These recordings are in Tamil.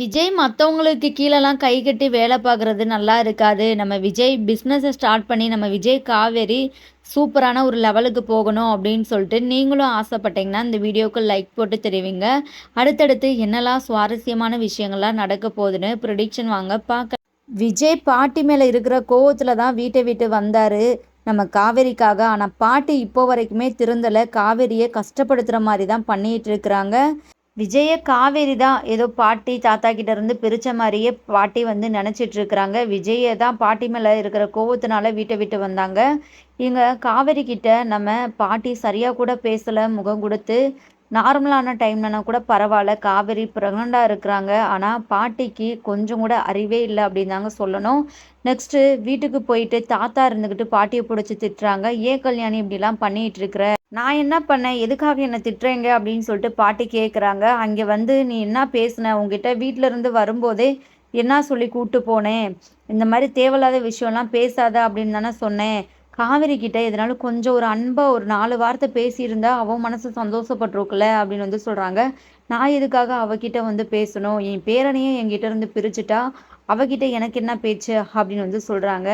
விஜய் மற்றவங்களுக்கு கீழெல்லாம் கை கட்டி வேலை பார்க்குறது நல்லா இருக்காது. நம்ம விஜய் பிஸ்னஸை ஸ்டார்ட் பண்ணி நம்ம விஜய் காவேரி சூப்பரான ஒரு லெவலுக்கு போகணும் அப்படின்னு சொல்லிட்டு நீங்களும் ஆசைப்பட்டீங்கன்னா இந்த வீடியோவுக்கு லைக் போட்டு தெரிவிங்க. அடுத்தடுத்து என்னெல்லாம் சுவாரஸ்யமான விஷயங்கள்லாம் நடக்க போகுதுன்னு ப்ரொடிக்ஷன் வாங்க பார்க்க விஜய் பாட்டி மேலே இருக்கிற கோவத்தில் தான் வீட்டை விட்டு வந்தார். நம்ம காவேரிக்காக. ஆனால் பாட்டி இப்போ வரைக்குமே திருந்தலை. காவேரியை கஷ்டப்படுத்துகிற மாதிரி தான் பண்ணிகிட்டு இருக்கிறாங்க. விஜய காவேரி தான் ஏதோ பாட்டி தாத்தா கிட்ட இருந்து பிரித்த மாதிரியே பாட்டி வந்து நினச்சிட்டு இருக்கிறாங்க. விஜயை தான் பாட்டி மேலே இருக்கிற கோவத்தினால வீட்டை விட்டு வந்தாங்க. இங்கே காவேரி கிட்ட நம்ம பாட்டி சரியாக கூட பேசலை முகம் கொடுத்து நார்மலான டைம்லனா கூட பரவாயில்ல. காவேரி ப்ரெக்னெண்ட்டாக இருக்கிறாங்க. ஆனால் பாட்டிக்கு கொஞ்சம் கூட அறிவே இல்லை அப்படின்னு தாங்க சொல்லணும். நெக்ஸ்ட்டு வீட்டுக்கு போயிட்டு தாத்தா இருந்துக்கிட்டு பாட்டியை பிடிச்சி திட்டுறாங்க. ஏன் கல்யாணி இப்படிலாம் பண்ணிகிட்டு இருக்கிற? நான் என்ன பண்ணேன்? எதுக்காக என்னை திட்டுறீங்க? அப்படின்னு சொல்லிட்டு பாட்டி கேட்குறாங்க அங்கே வந்து நீ என்ன பேசுன? உங்ககிட்ட வீட்டில் இருந்து வரும்போதே என்ன சொல்லி கூப்பிட்டு போனேன்? இந்த மாதிரி தேவையில்லாத விஷயம்லாம் பேசாத அப்படின்னு தானே சொன்னேன். காவேரி கிட்ட இதனால கொஞ்சம் ஒரு அன்பாக ஒரு நாலு வார்த்தை பேசியிருந்தா அவன் மனசு சந்தோஷப்பட்டிருக்குல்ல அப்படின்னு வந்து சொல்கிறாங்க நான் எதுக்காக அவகிட்ட வந்து பேசணும்? என் பேரனையே என்கிட்ட இருந்து பிரிச்சுட்டா அவகிட்ட எனக்கு என்ன பேச்சு? அப்படின்னு வந்து சொல்கிறாங்க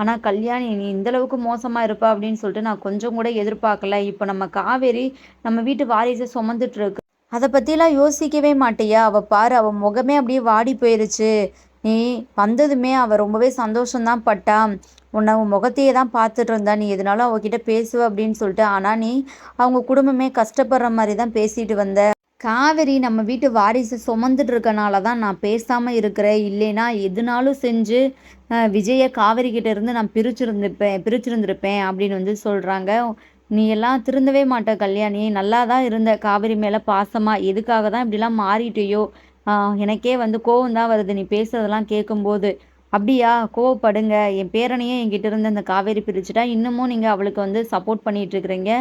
ஆனால் கல்யாணி நீ இந்தளவுக்கு மோசமாக இருப்பா அப்படின்னு சொல்லிட்டு நான் கொஞ்சம் கூட எதிர்பார்க்கல. இப்போ நம்ம காவேரி நம்ம வீட்டு வாரிசை சுமந்துட்டு இருக்கு. அதை பற்றிலாம் யோசிக்கவே மாட்டியா? அவள் பாரு அவள் முகமே அப்படியே வாடி போயிருச்சு. நீ வந்ததுமே அவள் ரொம்பவே சந்தோஷம்தான் பட்டான் உன்னை உன் முகத்தையே தான் பார்த்துட்டு இருந்தா. நீ எதுனாலும் அவகிட்ட பேசுவ அப்படின்னு சொல்லிட்டு ஆனால் நீ அவங்க குடும்பமே கஷ்டப்படுற மாதிரி தான் பேசிட்டு வந்த. காவேரி நம்ம வீட்டு வாரிசு சுமந்துட்டு இருக்கனால தான் நான் பேசாமல் இருக்கிறேன். இல்லைன்னா எதுனாலும் செஞ்சு விஜயை காவேரி கிட்ட இருந்து நான் பிரிச்சிருந்துருப்பேன் பிரிச்சிருந்திருப்பேன் அப்படின்னு வந்து சொல்கிறாங்க நீ எல்லாம் திருந்தவே மாட்ட கல்யாணி. நல்லா தான் இருந்த. காவேரி மேலே பாசமாக எதுக்காக தான் இப்படிலாம் மாறிட்டேயோ? எனக்கே வந்து கோவம் தான் வருது. நீ பேசுறதெல்லாம் கேட்கும்போது அப்படியா கோவப்படுங்க. என் பேரனையும் என்கிட்ட இருந்து அந்த காவேரி பிரிச்சுட்டா. இன்னமும் நீங்கள் அவளுக்கு வந்து சப்போர்ட் பண்ணிகிட்ருக்குறீங்க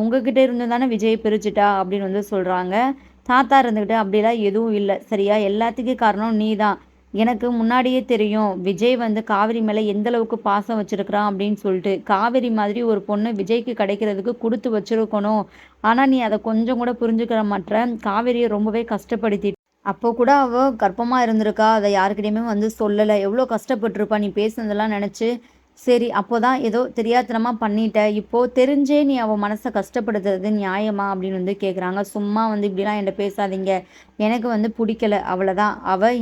உங்ககிட்ட இருந்து தானே விஜய் பிரிச்சுட்டா? அப்படின்னு வந்து சொல்கிறாங்க தாத்தா இருந்துக்கிட்டு அப்படிலாம் எதுவும் இல்லை. சரியா? எல்லாத்துக்கும் காரணம் நீ தான் எனக்கு முன்னாடியே தெரியும். விஜய் வந்து காவிரி மேலே எந்த அளவுக்கு பாசம் வச்சுருக்கிறான் அப்படின்னு சொல்லிட்டு. காவிரி மாதிரி ஒரு பொண்ணு விஜய்க்கு கிடைக்கிறதுக்கு கொடுத்து வச்சுருக்கணும். ஆனால் நீ அதை கொஞ்சம் கூட புரிஞ்சுக்கிற மாட்ட காவிரியை ரொம்பவே கஷ்டப்படுத்தி அப்போ கூட அவள் கர்ப்பமாக இருந்திருக்கா அதை யாருக்கிட்டையுமே வந்து சொல்லலை. எவ்வளோ கஷ்டப்பட்டிருப்பா நீ பேசுனதெல்லாம் நினச்சி. சரி அப்போ தான் ஏதோ தெரியாத்தனமாக பண்ணிட்ட. இப்போது தெரிஞ்சே நீ அவள் மனசை கஷ்டப்படுத்துறது நியாயமா அப்படின்னு வந்து கேட்குறாங்க சும்மா வந்து இப்படிலாம் என்கிட்ட பேசாதீங்க. எனக்கு வந்து பிடிக்கல. அவ்வளோதான் அவள்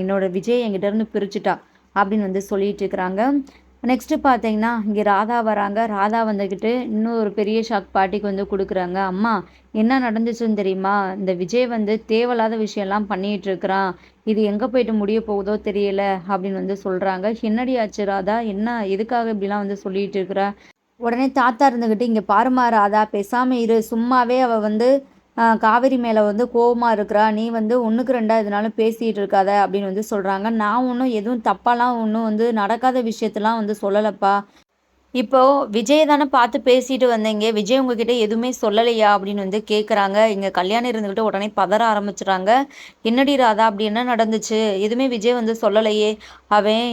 என்னோட விஜய் என்கிட்ட இருந்து பிரிச்சுட்டா அப்படின்னு வந்து சொல்லிட்டு இருக்கிறாங்க. நெக்ஸ்ட்டு பார்த்தீங்கன்னா இங்கே ராதா வராங்க. ராதா வந்துக்கிட்டு இன்னும் ஒரு பெரிய ஷாக் பாட்டிக்கு வந்து கொடுக்குறாங்க. அம்மா என்ன நடந்துச்சுன்னு தெரியுமா? இந்த விஜய் வந்து தேவையில்லாத விஷயம்லாம் பண்ணிகிட்டு இருக்கிறான். இது எங்கே போயிட்டு முடிய போகுதோ தெரியல அப்படின்னு வந்து சொல்கிறாங்க என்னடி ஆச்சு ராதா? என்ன எதுக்காக இப்படிலாம் வந்து சொல்லிகிட்டு இருக்கிற? உடனே தாத்தா இருந்துக்கிட்டு இங்கே பாருமா ராதா பேசாமல் இரு. சும்மாவே அவள் வந்து காவேரி மேலே வந்து கோபமாக இருக்கிறா. நீ வந்து ஒன்றுக்கு ரெண்டாக இதனாலும் பேசிகிட்டு இருக்காத அப்படின்னு வந்து சொல்கிறாங்க நான் ஒன்றும் எதுவும் தப்பாலாம் ஒன்றும் வந்து நடக்காத விஷயத்தெலாம் வந்து சொல்லலைப்பா. இப்போது விஜய் தானே பார்த்து பேசிட்டு வந்தீங்க. விஜய் உங்ககிட்ட எதுவுமே சொல்லலையா அப்படின்னு வந்து கேட்குறாங்க இங்கே கல்யாணம் இருந்துக்கிட்டு உடனே பதற ஆரம்பிச்சுறாங்க. என்னடி ராதா அப்படி என்ன நடந்துச்சு? எதுவுமே விஜய் வந்து சொல்லலையே. அவன்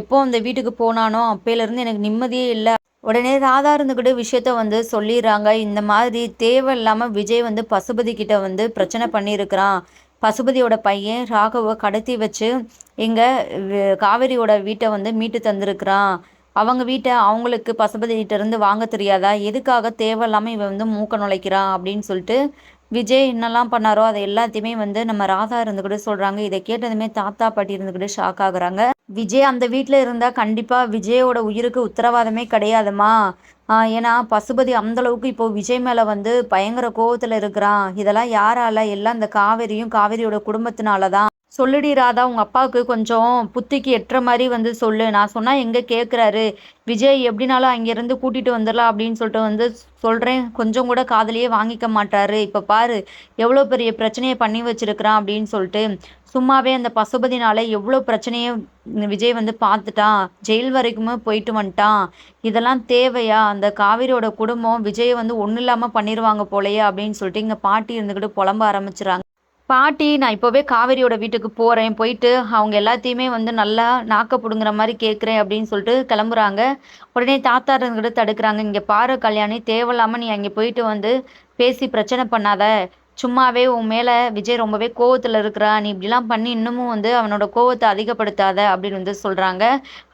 எப்போ அந்த வீட்டுக்கு போனானோ அப்பையிலேருந்து எனக்கு நிம்மதியே இல்லை. உடனே ராதா இருந்துக்கிட்டு விஷயத்த வந்து சொல்லிடுறாங்க. இந்த மாதிரி தேவையில்லாமல் விஜய் வந்து பசுபதி கிட்ட வந்து பிரச்சனை பண்ணியிருக்கிறான். பசுபதியோட பையன் ராகவை கடத்தி வச்சு எங்கள் காவேரியோட வீட்டை வந்து மீட்டு தந்திருக்கிறான். அவங்க வீட்டை அவங்களுக்கு பசுபதிகிட்டேருந்து வாங்க தெரியாதா? எதுக்காக தேவையில்லாமல் இவன் வந்து மூக்க நுழைக்கிறான் அப்படின்னு சொல்லிட்டு விஜய் என்னெல்லாம் பண்ணாரோ அதை எல்லாத்தையுமே வந்து நம்ம ராதா இருந்துக்கிட்டு சொல்கிறாங்க இதை கேட்டதுமே தாத்தா பாட்டி இருந்துக்கிட்டு ஷாக் ஆகுறாங்க. விஜய் அந்த வீட்டில் இருந்தால் கண்டிப்பாக விஜயோட உயிருக்கு உத்தரவாதமே கிடையாதுமா. ஏன்னா பசுபதி அந்தளவுக்கு இப்போது விஜய் மேலே வந்து பயங்கர கோவத்தில் இருக்கிறான். இதெல்லாம் யாரால? எல்லாம் இந்த காவேரியும் காவேரியோட குடும்பத்தினால தான் சொல்லுடி ராதா உங்கள் அப்பாவுக்கு கொஞ்சம் புத்திக்கு எட்டுற மாதிரி வந்து சொல்லு. நான் சொன்னால் எங்கே கேட்குறாரு விஜய் எப்படினாலும் அங்கேருந்து கூட்டிகிட்டு வந்துடலாம் அப்படின்னு சொல்லிட்டு வந்து சொல்கிறேன் கொஞ்சம் கூட காதலியே வாங்கிக்க மாட்டாரு. இப்போ பாரு எவ்வளோ பெரிய பிரச்சனையை பண்ணி வச்சிருக்கிறான் அப்படின்னு சொல்லிட்டு சும்மாவே அந்த பசுபதினால எவ்வளோ பிரச்சனையை விஜய் வந்து பார்த்துட்டான். ஜெயில் வரைக்குமே போயிட்டு வந்துட்டான். இதெல்லாம் தேவையா? அந்த காவிரியோட குடும்பம் விஜயை வந்து ஒன்றும் இல்லாமல் பண்ணிடுவாங்க போலையே அப்படின்னு சொல்லிட்டு இங்கே பாட்டி இருந்துக்கிட்டு புலம்ப ஆரம்பிச்சுறாங்க. பாட்டி நான் இப்போவே காவேரியோட வீட்டுக்கு போகிறேன் போயிட்டு அவங்க எல்லாத்தையுமே வந்து நல்லா நாக்க பிடுங்குற மாதிரி கேட்குறேன் அப்படின்னு சொல்லிட்டு கிளம்புறாங்க. உடனே தாத்தா இருந்துக்கிட்டு தடுக்கிறாங்க. இங்கே பாரு கல்யாணி தேவையில்லாமல் நீ அங்கே போயிட்டு வந்து பேசி பிரச்சனை பண்ணாத. சும்மாவே உன் மேலே விஜய் ரொம்பவே கோவத்தில் இருக்கிறா. நீ இப்படிலாம் பண்ணி இன்னமும் வந்து அவனோட கோவத்தை அதிகப்படுத்தாத அப்படின்னு வந்து சொல்கிறாங்க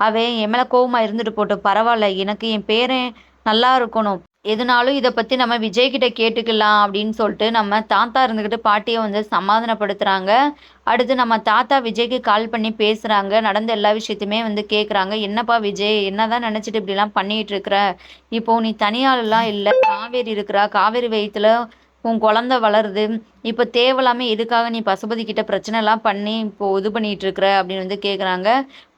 அவன் என் மேலே கோவமாக இருந்துட்டு போட்டோம் பரவாயில்ல. எனக்கு என் பேரன் நல்லா இருக்கணும். எதுனாலும் இதை பற்றி நம்ம விஜய்கிட்ட கேட்டுக்கலாம் அப்படின்னு சொல்லிட்டு நம்ம தாத்தா இருந்துக்கிட்டு பாட்டியை வந்து சமாதானப்படுத்துகிறாங்க அடுத்து நம்ம தாத்தா விஜய்க்கு கால் பண்ணி பேசுகிறாங்க நடந்த எல்லா விஷயத்தையுமே வந்து கேட்குறாங்க என்னப்பா விஜய் என்னதான் நினச்சிட்டு இப்படிலாம் பண்ணிகிட்டு இருக்கிற? இப்போ நீ தனியாளெலாம் இல்லை. காவேரி இருக்கிறா. காவேரி வயிற்றுல உன் குழந்த வளருது. இப்போ தேவையில்லாமல் எதுக்காக நீ பசுபதி கிட்ட பிரச்சனைலாம் பண்ணி இப்போ இது பண்ணிகிட்டு இருக்கிற அப்படின்னு வந்து கேட்குறாங்க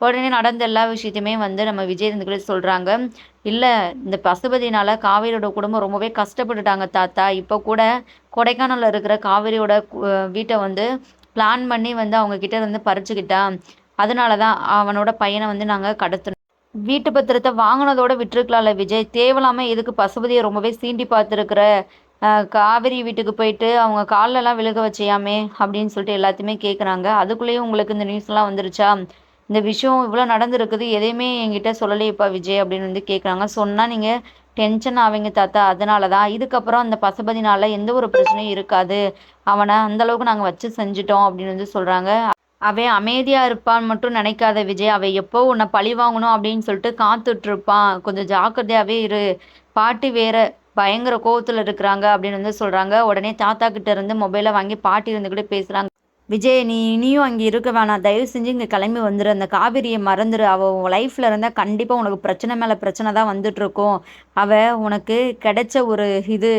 உடனே நடந்த எல்லா விஷயத்தையுமே வந்து நம்ம விஜய் இருந்துக்கிட்டு சொல்கிறாங்க இல்லை இந்த பசுபதினால் காவேரியோட குடும்பம் ரொம்பவே கஷ்டப்பட்டுட்டாங்க தாத்தா. இப்போ கூட கொடைக்கானலில் இருக்கிற காவேரியோட வீட்டை வந்து பிளான் பண்ணி வந்து அவங்க கிட்ட இருந்து பறிச்சுக்கிட்டான் அதனால தான் அவனோட பையனை வந்து நாங்கள் கடத்தணும் வீட்டு பத்திரத்தை வாங்கினதோட விட்டுருக்கலாம்ல விஜய். தேவையில்லாமல் எதுக்கு பசுபதியை ரொம்பவே சீண்டி பார்த்துருக்குற? காவேரி வீட்டுக்கு போயிட்டு அவங்க கால்லெல்லாம் விழுக வச்சியாமே அப்படின்னு சொல்லிட்டு எல்லாத்தையுமே கேட்குறாங்க அதுக்குள்ளேயும் உங்களுக்கு இந்த நியூஸ்லாம் வந்துருச்சா? இந்த விஷயம் இவ்வளோ நடந்திருக்குது எதையுமே என்கிட்ட சொல்லலையப்பா விஜய் அப்படின்னு வந்து கேட்குறாங்க சொன்னால் நீங்கள் டென்ஷன் ஆவீங்க தாத்தா அதனால தான் இதுக்கப்புறம் அந்த பசுபதினால எந்த ஒரு பிரச்சனையும் இருக்காது. அவனை அந்தளவுக்கு நாங்கள் வச்சு செஞ்சிட்டோம் அப்படின்னு வந்து சொல்கிறாங்க அவன் அமைதியாக இருப்பான்னு மட்டும் நினைக்காத விஜய். அவன் எப்போ உன்னை பழி வாங்கணும் அப்படின்னு சொல்லிட்டு காத்துட்ருப்பான் கொஞ்சம் ஜாக்கிரதையாகவே இரு. பாட்டி வேற பயங்கர கோவத்தில் இருக்கிறாங்க அப்படின்னு வந்து சொல்கிறாங்க உடனே தாத்தா கிட்ட இருந்து மொபைலை வாங்கி பாட்டி இருந்துக்கிட்டு பேசுகிறாங்க விஜய் நீ இனியும் அங்கே இருக்க வேணாம். தயவு செஞ்சு இங்கே கிளம்பி வந்துடு அந்த காவிரியை மறந்துடு அவள் லைஃப்பில் இருந்தால் கண்டிப்பாக உனக்கு பிரச்சனை மேலே பிரச்சனை தான் வந்துட்டுருக்கும் அவள் உனக்கு கிடைச்ச ஒரு இது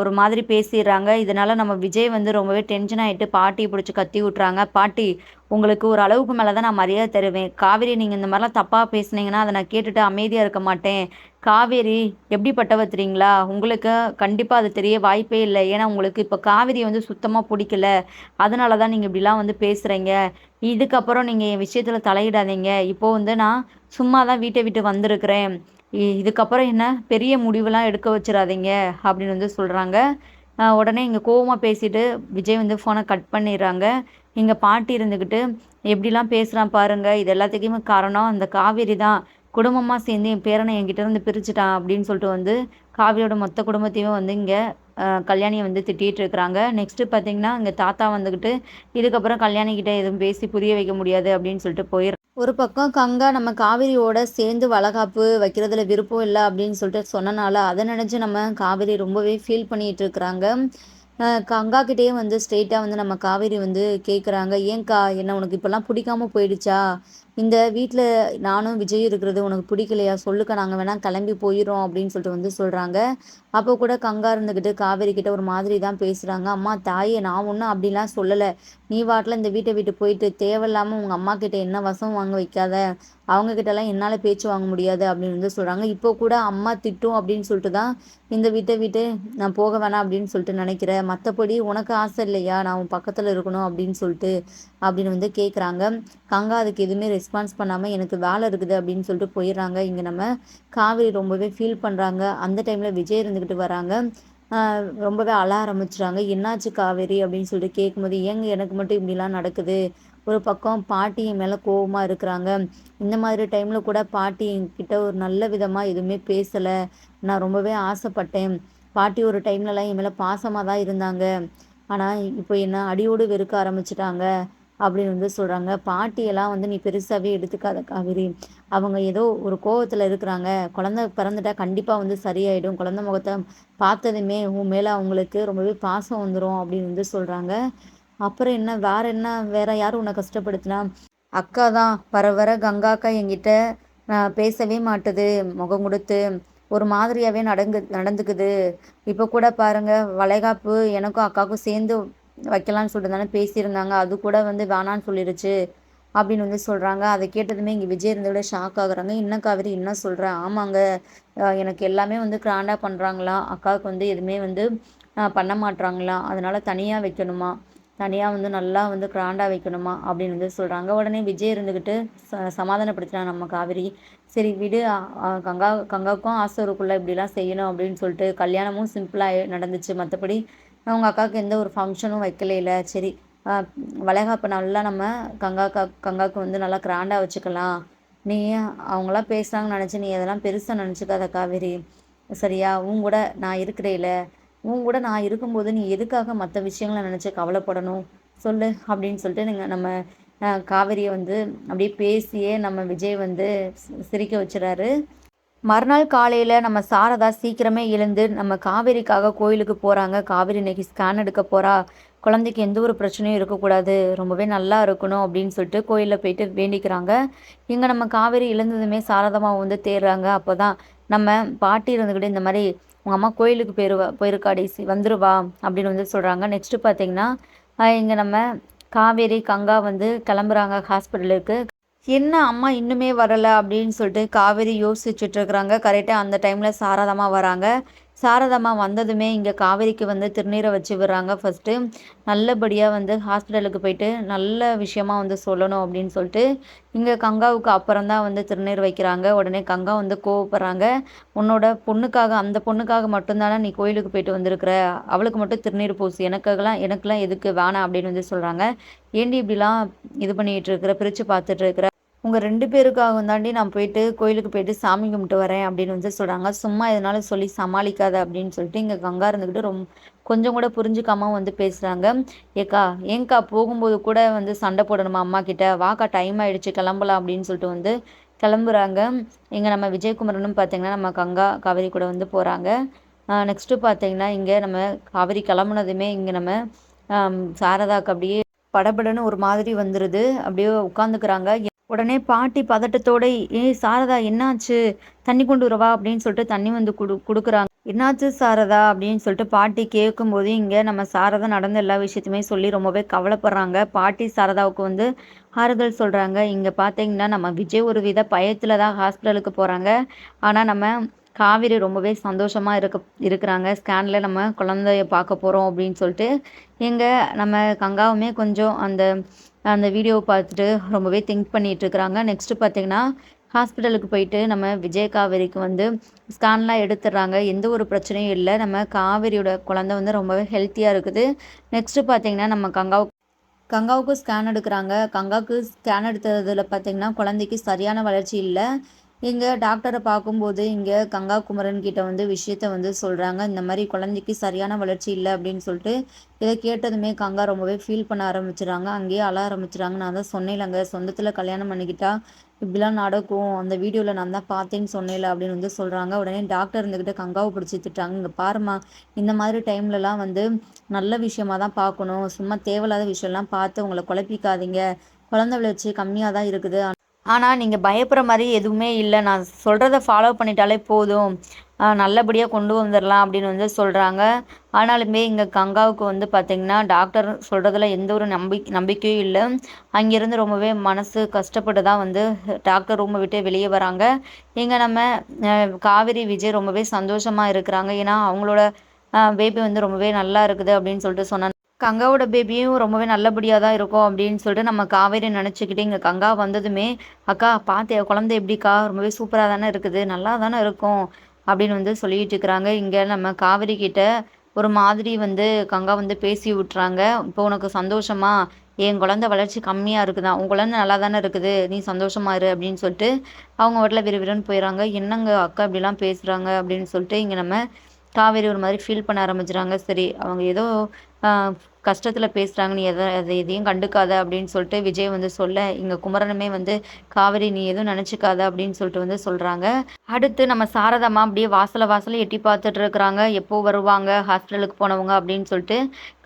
ஒரு மாதிரி பேசிடுறாங்க. இதனால் நம்ம விஜய் வந்து ரொம்பவே டென்ஷன் ஆகிட்டு பாட்டியை பிடிச்சி கத்தி விட்றாங்க பாட்டி உங்களுக்கு ஒரு அளவுக்கு மேலே தான் நான் மரியாதை தருவேன். காவேரி நீங்கள் இந்த மாதிரிலாம் தப்பாக பேசுனீங்கன்னா அதை நான் கேட்டுட்டு அமைதியாக இருக்க மாட்டேன். காவேரி எப்படிப்பட்டவ தெரியுங்களா உங்களுக்கு கண்டிப்பாக அது தெரிய வாய்ப்பே இல்லை. ஏன்னா உங்களுக்கு இப்போ காவேரி வந்து சுத்தமாக பிடிக்கல. அதனால தான் நீங்கள் இப்படிலாம் வந்து பேசுகிறீங்க இதுக்கப்புறம் நீங்கள் என் விஷயத்தில் தலையிடாதீங்க. இப்போது வந்து நான் சும்மா தான் வீட்டை விட்டு வந்திருக்கிறேன். இதுக்கப்புறம் என்ன? பெரிய முடிவுலாம் எடுக்க வச்சிடாதீங்க அப்படின்னு வந்து சொல்கிறாங்க உடனே இங்கே கோவமாக பேசிட்டு விஜய் வந்து ஃபோனை கட் பண்ணிடுறாங்க. இங்கே பாட்டி இருந்துக்கிட்டு எப்படிலாம் பேசுகிறான் பாருங்கள் இது எல்லாத்துக்குமே காரணம் அந்த காவேரி தான். குடும்பமாக சேர்ந்து என் பேரனை என்கிட்ட இருந்து பிரிச்சுட்டான் அப்படின்னு சொல்லிட்டு வந்து காவியோட மொத்த குடும்பத்தையும் வந்து இங்கே கல்யாணியை வந்து திட்டிகிட்டு இருக்கிறாங்க. நெக்ஸ்ட்டு பார்த்தீங்கன்னா இங்கே தாத்தா வந்துக்கிட்டு இதுக்கப்புறம் கல்யாணிக்கிட்ட எதுவும் பேசி புரிய வைக்க முடியாது அப்படின்னு சொல்லிட்டு போயிடுறாங்க ஒரு பக்கம் கங்கா நம்ம காவிரியோட சேர்ந்து வளகாப்பு வைக்கிறதுல விருப்பம் இல்லை அப்படின்னு சொல்லிட்டு சொன்னனால அதை நினச்சி நம்ம காவிரி ரொம்பவே ஃபீல் பண்ணிகிட்டு இருக்கிறாங்க. கங்கா கிட்டேயே வந்து ஸ்ட்ரெயிட்டாக வந்து நம்ம காவேரி வந்து கேட்குறாங்க ஏன்க்கா என்ன உனக்கு இப்போல்லாம் பிடிக்காம போயிடுச்சா? இந்த வீட்டில் நானும் விஜய் இருக்கிறது உனக்கு பிடிக்கலையா? சொல்லுக்க நாங்கள் வேணால் கிளம்பி போயிடும் அப்படின்னு சொல்லிட்டு வந்து சொல்கிறாங்க அப்போ கூட கங்கா இருந்துக்கிட்டு காவேரி கிட்ட ஒரு மாதிரி தான் பேசுகிறாங்க அம்மா தாயே நான் ஒன்றும் அப்படிலாம் சொல்லலை. நீ வாட்டில் இந்த வீட்டை விட்டு போயிட்டு தேவையில்லாமல் உங்கள் அம்மா கிட்ட என்ன வசம் வாங்க வைக்காத? அவங்க கிட்டலாம் என்னால் பேச்சு வாங்க முடியாது அப்படின்னு வந்து சொல்கிறாங்க இப்போ கூட அம்மா திட்டும் அப்படின்னு சொல்லிட்டு தான் இந்த வீட்டை விட்டு நான் போக வேணாம் அப்படின்னு சொல்லிட்டு நினைக்கிறேன் மற்றபடி உனக்கு ஆசை இல்லையா? நான் உன் பக்கத்தில் இருக்கணும் அப்படின்னு சொல்லிட்டு அப்படின்னு வந்து கேட்குறாங்க கங்கா அதுக்கு எதுவுமே ரெஸ்பான்ஸ் பண்ணாமல் எனக்கு வேலை இருக்குது அப்படின்னு சொல்லிட்டு போயிடுறாங்க. இங்கே நம்ம காவேரி ரொம்பவே ஃபீல் பண்ணுறாங்க அந்த டைமில் விஜய் இருந்துக்கிட்டு வராங்க. ரொம்பவே அழ ஆரம்பிச்சுறாங்க என்னாச்சு காவேரி அப்படின்னு சொல்லிட்டு கேட்கும்போது ஏங்க எனக்கு மட்டும் இப்படிலாம் நடக்குது. ஒரு பக்கம் பாட்டி என் மேலே கோபமாக இருக்கிறாங்க. இந்த மாதிரி டைமில் கூட பாட்டி என்கிட்ட ஒரு நல்ல விதமாக எதுவுமே பேசலை. நான் ரொம்பவே ஆசைப்பட்டேன். பாட்டி ஒரு டைம்லலாம் என் மேலே பாசமாக தான் இருந்தாங்க. ஆனால் இப்போ என்ன அடியோடு வெறுக்க ஆரம்பிச்சிட்டாங்க. அப்படின்னு வந்து சொல்கிறாங்க பாட்டியெல்லாம் வந்து நீ பெருசாகவே எடுத்துக்காத காவிரி. அவங்க ஏதோ ஒரு கோவத்தில் இருக்கிறாங்க. குழந்த பிறந்துட்டா கண்டிப்பாக வந்து சரியாயிடும். குழந்த முகத்தை பார்த்ததுமே உன் மேலே அவங்களுக்கு ரொம்பவே பாசம் வந்துடும் அப்படின்னு வந்து சொல்கிறாங்க அப்புறம் என்ன வேற என்ன வேற யார் உன்னை கஷ்டப்படுத்தினா? அக்கா தான். வர வர கங்காக்கா என்கிட்ட பேசவே மாட்டுது. முகம் கொடுத்து ஒரு மாதிரியாகவே நடங்கு நடந்துக்குது. இப்போ கூட பாருங்கள் வளைகாப்பு எனக்கும் அக்காவுக்கும் சேர்ந்து வைக்கலான்னு சொல்லிட்டு தானே பேசியிருந்தாங்க. அது கூட வந்து வேணான்னு சொல்லிடுச்சு அப்படின்னு வந்து சொல்கிறாங்க அதை கேட்டதுமே இங்கே விஜய் இருந்த விட ஷாக் ஆகுறாங்க. இன்னும் காவிரி இன்னும் சொல்கிறேன் ஆமாங்க. எனக்கு எல்லாமே வந்து கிராண்டாக பண்ணுறாங்களாம் அக்காவுக்கு வந்து எதுவுமே வந்து பண்ண மாட்றாங்களாம் அதனால் தனியாக வைக்கணுமா? தனியாக வந்து நல்லா வந்து கிராண்டாக வைக்கணுமா? அப்படின்னு வந்து சொல்கிறாங்க உடனே விஜய் இருந்துக்கிட்டு ச சமாதானப்படுத்தினாங்க நம்ம காவிரி சரி விடு கங்கா கங்காவுக்கும் ஆசை இப்படிலாம் செய்யணும் அப்படின்னு சொல்லிட்டு கல்யாணமும் சிம்பிளாக நடந்துச்சு. மற்றபடி அவங்க அக்காவுக்கு எந்த ஒரு ஃபங்க்ஷனும் வைக்கலையில. சரி வளைகாப்பு நல்லா நம்ம கங்காக்கா கங்காவுக்கு வந்து நல்லா கிராண்டாக வச்சுக்கலாம். நீ அவங்களாம் பேசுகிறாங்கன்னு நினச்சி நீ அதெல்லாம் பெருசாக நினச்சிக்காத காவேரி. சரியா உன் கூட நான் இருக்கிறேல உன் கூட நான் இருக்கும்போது நீ எதுக்காக மற்ற விஷயங்களை நினச்சி கவலைப்படணும்? சொல்லு அப்படின்னு சொல்லிட்டு நீங்கள் நம்ம காவேரியை வந்து அப்படியே பேசியே நம்ம விஜய் வந்து சிரிக்க வச்சுறாரு. மறுநாள் காலையில் நம்ம சாரதா சீக்கிரமே எழுந்து நம்ம காவேரிக்காக கோயிலுக்கு போகிறாங்க காவேரி இன்னைக்கு ஸ்கேன் எடுக்க போகிறா குழந்தைக்கு எந்த ஒரு பிரச்சனையும் இருக்கக்கூடாது. ரொம்பவே நல்லா இருக்கணும் அப்படின்னு சொல்லிட்டு கோயிலில் போயிட்டு வேண்டிக்கிறாங்க. இங்கே நம்ம காவேரி இழந்ததுமே சாரதமாக வந்து தேடுறாங்க. அப்போ தான் நம்ம பாட்டி இருந்துக்கிட்டு இந்த மாதிரி உங்கள் அம்மா கோயிலுக்கு போயிருவா போயிருக்காடி வந்துருவா அப்படின்னு வந்து சொல்கிறாங்க நெக்ஸ்ட்டு பார்த்தீங்கன்னா இங்கே நம்ம காவேரி கங்கா வந்து கிளம்புறாங்க. ஹாஸ்பிட்டலுக்கு என்ன அம்மா இன்னுமே வரலை அப்படின்னு சொல்லிட்டு காவேரி யோசிச்சுட்ருக்குறாங்க. கரெக்டாக அந்த டைமில் சாரதமாக வராங்க. சாரதாம்மா வந்ததுமே இங்கே காவேரிக்கு வந்து திருநீரை வச்சு விடுறாங்க ஃபஸ்ட்டு நல்லபடியாக வந்து ஹாஸ்பிட்டலுக்கு போயிட்டு நல்ல விஷயமா வந்து சொல்லணும் அப்படின்னு சொல்லிட்டு இங்கே கங்காவுக்கு அப்புறம் தான் வந்து திருநீர் வைக்கிறாங்க. உடனே கங்கா வந்து கோவப்படுறாங்க. உன்னோட பொண்ணுக்காக அந்த பொண்ணுக்காக மட்டும்தானே நீ கோயிலுக்கு போயிட்டு வந்திருக்கிற? அவளுக்கு மட்டும் திருநீர் பூசி. எனக்காகலாம் எனக்குலாம் எதுக்கு வேணாம் அப்படின்னு வந்து சொல்கிறாங்க ஏண்டி இப்படிலாம் இது பண்ணிகிட்டு இருக்கிற பிரித்து பார்த்துட்டு இருக்கிற? உங்கள் ரெண்டு பேருக்காக தாண்டி நான் போயிட்டு கோயிலுக்கு போயிட்டு சாமி கும்பிட்டு வரேன் அப்படின்னு வந்து சொல்கிறாங்க சும்மா இதனால சொல்லி சமாளிக்காத அப்படின்னு சொல்லிட்டு இங்கே கங்கா இருந்துக்கிட்டு ரொம்ப கொஞ்சம் கூட புரிஞ்சுக்காம வந்து பேசுகிறாங்க ஏக்கா ஏங்க்கா போகும்போது கூட வந்து சண்டை போடணுமா அம்மா கிட்ட? வாக்கா டைம் ஆகிடுச்சு கிளம்பலாம் அப்படின்னு சொல்லிட்டு வந்து கிளம்புறாங்க. இங்கே நம்ம விஜயகுமரனும் பார்த்தீங்கன்னா நம்ம கங்கா காவேரி கூட வந்து போகிறாங்க நெக்ஸ்ட்டு பார்த்தீங்கன்னா இங்கே நம்ம காவேரி கிளம்புனதுமே இங்கே நம்ம சாரதாக்கு அப்படியே படபடன்னு ஒரு மாதிரி வந்துடுது அப்படியே உட்காந்துக்கிறாங்க உடனே பாட்டி பதட்டத்தோட ஏ சாரதா என்னாச்சு? தண்ணி கொண்டு வரவா? அப்படின்னு சொல்லிட்டு தண்ணி வந்து குடு கொடுக்குறாங்க. என்னாச்சு சாரதா? அப்படின்னு சொல்லிட்டு பாட்டி கேட்கும்போது இங்கே நம்ம சாரதா நடந்த எல்லா விஷயத்தையுமே சொல்லி ரொம்பவே கவலைப்படுறாங்க. பாட்டி சாரதாவுக்கு வந்து ஆறுதல் சொல்கிறாங்க இங்கே பார்த்தீங்கன்னா நம்ம விஜய் ஒரு வித பயத்தில் தான் ஹாஸ்பிட்டலுக்கு போகிறாங்க ஆனால் நம்ம காவிரி ரொம்பவே சந்தோஷமாக இருக்க இருக்கிறாங்க. ஸ்கேனில் நம்ம குழந்தைய பார்க்க போகிறோம் அப்படின்னு சொல்லிட்டு எங்கள் நம்ம கங்காவுமே கொஞ்சம் அந்த அந்த வீடியோவை பார்த்துட்டு ரொம்பவே திங்க் பண்ணிகிட்டு இருக்கிறாங்க நெக்ஸ்ட்டு பார்த்திங்கன்னா ஹாஸ்பிட்டலுக்கு போயிட்டு நம்ம விஜய் காவேரிக்கு வந்து ஸ்கேன்லாம் எடுத்துடுறாங்க. எந்த ஒரு பிரச்சனையும் இல்லை. நம்ம காவேரியோட குழந்த வந்து ரொம்பவே ஹெல்த்தியாக இருக்குது. நெக்ஸ்ட்டு பார்த்திங்கன்னா நம்ம கங்காவுக்கு கங்காவுக்கு ஸ்கேன் எடுக்கிறாங்க. கங்காவுக்கு ஸ்கேன் எடுத்ததில் பார்த்திங்கன்னா குழந்தைக்கு சரியான வளர்ச்சி இல்லை. இங்கே டாக்டரை பார்க்கும்போது இங்கே கங்கா குமரன் கிட்ட வந்து விஷயத்த வந்து சொல்கிறாங்க இந்த மாதிரி குழந்தைக்கு சரியான வளர்ச்சி இல்லை அப்படின்னு சொல்லிட்டு இதை கேட்டதுமே கங்கா ரொம்பவே ஃபீல் பண்ண ஆரம்பிச்சிடறாங்க. அங்கேயே அழ ஆரம்பிச்சிடுறாங்க. நான் தான் சொன்னேன்லங்க சொந்தத்தில் கல்யாணம் பண்ணிக்கிட்டா இப்படிலாம் நடக்கும். அந்த வீடியோவில் நான் தான் பார்த்தேன்னு சொன்னேன்ல அப்படின்னு வந்து சொல்கிறாங்க உடனே டாக்டர் இருந்துக்கிட்ட கங்காவை பிடிச்சி திட்டாங்க இங்கே பாருமா இந்த மாதிரி டைம்லலாம் வந்து நல்ல விஷயமா தான் பார்க்கணும். சும்மா தேவையில்லாத விஷயம்லாம் பார்த்து உங்களை குழப்பிக்காதீங்க. குழந்தை வளர்ச்சி கம்மியாக தான் இருக்குது. ஆனால் நீங்கள் பயப்படுற மாதிரி எதுவுமே இல்லை. நான் சொல்கிறத ஃபாலோ பண்ணிட்டாலே போதும். நல்லபடியாக கொண்டு வந்துடலாம் அப்படின்னு வந்து சொல்கிறாங்க ஆனாலுமே இங்கே கங்காவுக்கு வந்து பார்த்திங்கன்னா டாக்டர் சொல்கிறதுல எந்த ஒரு நம்பி நம்பிக்கையும் இல்லை. அங்கேருந்து ரொம்பவே மனசு கஷ்டப்பட்டு தான் வந்து டாக்டர் ரூமை விட்டு வெளியே வராங்க. இங்கே நம்ம காவிரி விஜய் ரொம்பவே சந்தோஷமாக இருக்கிறாங்க. ஏன்னா அவங்களோட பேபி வந்து ரொம்பவே நல்லா இருக்குது அப்படின்னு சொல்லிட்டு சொன்னாங்க கங்காவோட பேபியும் ரொம்பவே நல்லபடியாக தான் இருக்கும் அப்படின்னு சொல்லிட்டு நம்ம காவேரி நினச்சிக்கிட்டு இங்கே கங்கா வந்ததுமே அக்கா பார்த்து குழந்தை எப்படிக்கா? ரொம்பவே சூப்பராக தானே இருக்குது. நல்லா தானே இருக்கும். அப்படின்னு வந்து சொல்லிட்டு இருக்கிறாங்க. இங்கே நம்ம காவேரி கிட்ட ஒரு மாதிரி வந்து கங்கா வந்து பேசி விட்டுறாங்க. இப்போ உனக்கு சந்தோஷமா? என் குழந்த வளர்ச்சி கம்மியாக இருக்குதான் உன் குழந்தை நல்லா தானே இருக்குது. நீ சந்தோஷமா இரு. அப்படின்னு சொல்லிட்டு அவங்க வீட்டில் விறுவிறுன்னு போயிடறாங்க என்னங்க அக்கா இப்படிலாம் பேசுகிறாங்க அப்படின்னு சொல்லிட்டு இங்கே நம்ம காவேரி ஒரு மாதிரி ஃபீல் பண்ண ஆரம்பிச்சிடறாங்க சரி அவங்க ஏதோ கஷ்டத்தில் பேசுகிறாங்க நீ எதை அதை எதையும் கண்டுக்காத அப்படின்னு சொல்லிட்டு விஜய் வந்து சொல்ல இங்கே குமரனுமே வந்து காவேரி நீ எதுவும் நினச்சிக்காத அப்படின்னு சொல்லிட்டு வந்து சொல்கிறாங்க அடுத்து நம்ம சாரதம்மா அப்படியே வாசலை வாசலை எட்டி பார்த்துட்டு இருக்கிறாங்க. எப்போ வருவாங்க ஹாஸ்பிட்டலுக்கு போனவங்க அப்படின்னு சொல்லிட்டு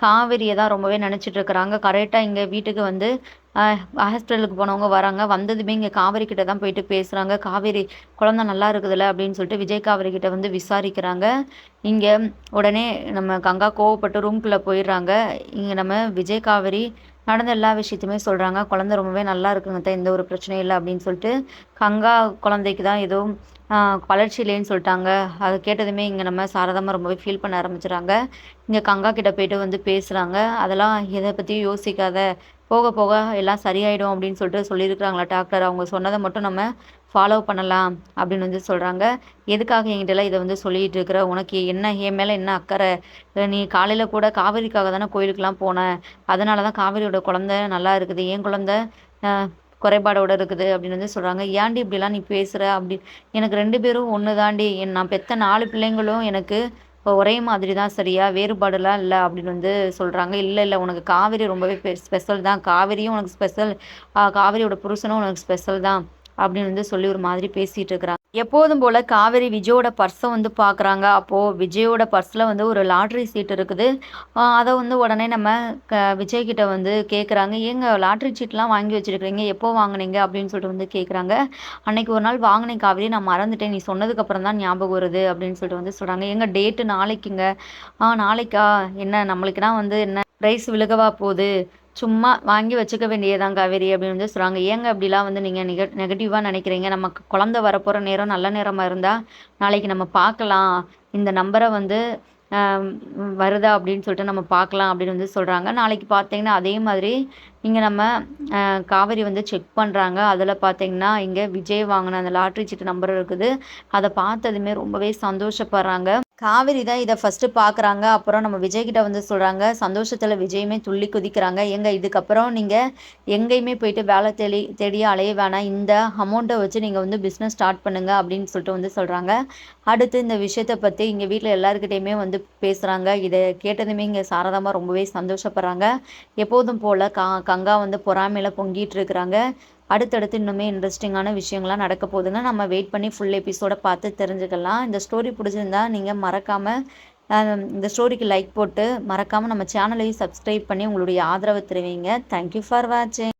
காவேரியை தான் ரொம்பவே நினச்சிட்டு இருக்கிறாங்க. கரெக்டாக இங்கே வீட்டுக்கு வந்து ஹாஸ்பிட்டலுக்கு போனவங்க வராங்க. வந்ததுமே இங்கே காவேரி கிட்ட தான் போயிட்டு பேசுகிறாங்க காவேரி குழந்த நல்லா இருக்குதுல்ல அப்படின்னு சொல்லிட்டு விஜய் காவேரி கிட்ட வந்து விசாரிக்கிறாங்க. இங்கே உடனே நம்ம கங்கா கோவப்பட்டு ரூம்குள்ளே போயிடுறாங்க. இங்கே நம்ம விஜய் காவேரி நடந்த எல்லா விஷயத்தையுமே சொல்கிறாங்க குழந்த ரொம்பவே நல்லா இருக்குங்க தான் எந்த ஒரு பிரச்சனையும் இல்லை அப்படின்னு சொல்லிட்டு கங்கா குழந்தைக்கு தான் எதுவும் வளர்ச்சி இல்லைன்னு சொல்லிட்டாங்க. அதை கேட்டதுமே இங்கே நம்ம சாரதாம ரொம்பவே ஃபீல் பண்ண ஆரம்பிச்சிடுறாங்க இங்கே கங்கா கிட்ட போயிட்டு வந்து பேசுகிறாங்க அதெல்லாம் எதை பற்றியும் யோசிக்காத போக போக எல்லாம் சரியாயிடும் அப்படின்னு சொல்லிட்டு சொல்லியிருக்கிறாங்களா டாக்டர்? அவங்க சொன்னதை மட்டும் நம்ம ஃபாலோ பண்ணலாம் அப்படின்னு வந்து சொல்கிறாங்க எதுக்காக என்கிட்டலாம் இதை வந்து சொல்லிகிட்டு இருக்கிற? உனக்கு என்ன என் மேலே என்ன அக்கறை? நீ காலையில் கூட காவேரிக்காக தானே கோயிலுக்கெலாம் போனேன் அதனால தான் காவேரியோட குழந்த நல்லா இருக்குது. என் குழந்த குறைபாடோடு இருக்குது அப்படின்னு வந்து சொல்கிறாங்க ஏன்டி இப்படிலாம் நீ பேசுகிற அப்படி எனக்கு ரெண்டு பேரும் ஒன்று தாண்டி என் நான் பெற்ற நாலு பிள்ளைங்களும் எனக்கு ஒரே மாதிரி தான் சரியா? வேறுபாடுலாம் இல்லை அப்படின்னு வந்து சொல்கிறாங்க இல்லை இல்லை உனக்கு காவேரி ரொம்பவே ஸ்பெஷல் தான். காவேரியும் உனக்கு ஸ்பெஷல் காவேரியோட புருஷனும் உனக்கு ஸ்பெஷல் தான் அப்படின்னு வந்து சொல்லி ஒரு மாதிரி பேசிகிட்டு இருக்கிறாங்க. எப்போதும் போல் காவேரி விஜயோட பர்ஸை வந்து பார்க்குறாங்க அப்போது விஜயோட பர்ஸில் வந்து ஒரு லாட்ரி சீட் இருக்குது. அதை வந்து உடனே நம்ம க விஜய்கிட்ட வந்து கேட்குறாங்க ஏங்க லாட்ரி சீட்லாம் வாங்கி வச்சுருக்கிறீங்க. எப்போ வாங்கினீங்க? அப்படின்னு சொல்லிட்டு வந்து கேட்குறாங்க அன்னைக்கு ஒரு நாள் வாங்கினேன் காவேரி. நான் மறந்துட்டேன். நீ சொன்னதுக்கப்புறம் தான் ஞாபகம் வருது. அப்படின்னு சொல்லிட்டு வந்து சொல்கிறாங்க எங்கள் டேட்டு நாளைக்குங்க. ஆ நாளைக்கா? என்ன? நம்மளுக்குனா வந்து என்ன? ப்ரைஸ் விழுகவா போகுது? சும்மா வாங்கி வச்சுக்க வேண்டியதான் காவேரி அப்படின்னு வந்து சொல்கிறாங்க ஏங்க அப்படிலாம் வந்து நீங்கள் நெக நெகட்டிவாக நினைக்கிறீங்க? நமக்கு குழந்த வரப்போகிற நேரம் நல்ல நேரமாக இருந்தால் நாளைக்கு நம்ம பார்க்கலாம். இந்த நம்பரை வந்து வருதா அப்படின்னு சொல்லிட்டு நம்ம பார்க்கலாம் அப்படின்னு வந்து சொல்கிறாங்க நாளைக்கு பார்த்தீங்கன்னா அதே மாதிரி இங்கே நம்ம காவேரி வந்து செக் பண்ணுறாங்க அதில் பார்த்தீங்கன்னா இங்கே விஜய் வாங்கின அந்த லாட்ரி சீட்டு நம்பர் இருக்குது. அதை பார்த்ததுமே ரொம்பவே சந்தோஷப்படுறாங்க. காவேரி தான் இதை ஃபஸ்ட்டு பார்க்குறாங்க அப்புறம் நம்ம விஜய்கிட்ட வந்து சொல்கிறாங்க சந்தோஷத்தில் விஜயுமே துள்ளி குதிக்கிறாங்க. எங்கள் இதுக்கப்புறம் நீங்கள் எங்கேயுமே போயிட்டு வேலை தேடி தேடியே அலைய வேணாம். இந்த அமௌண்ட்டை வச்சு நீங்கள் வந்து பிஸ்னஸ் ஸ்டார்ட் பண்ணுங்கள் அப்படின்னு சொல்லிட்டு வந்து சொல்கிறாங்க அடுத்து இந்த விஷயத்தை பற்றி இங்கே வீட்டில் எல்லாருக்கிட்டேயுமே வந்து பேசுகிறாங்க இதை கேட்டதுமே இங்கே சாரதமாக ரொம்பவே சந்தோஷப்படுறாங்க. எப்போதும் போல் கா கங்கா வந்து பொறாமையில் பொங்கிட்டு இருக்கிறாங்க. அடுத்தடுத்து இன்னுமே இன்ட்ரெஸ்டிங்கான விஷயங்கள்லாம் நடக்க போகுதுங்க. நம்ம வெயிட் பண்ணி ஃபுல் எபிசோட பார்த்து தெரிஞ்சுக்கலாம். இந்த ஸ்டோரி பிடிச்சிருந்தா நீங்கள் மறக்காமல் இந்த ஸ்டோரிக்கு லைக் போட்டு மறக்காமல் நம்ம சேனலையும் சப்ஸ்கிரைப் பண்ணி உங்களுடைய ஆதரவை தருவீங்க. தேங்க்யூ ஃபார் வாட்சிங்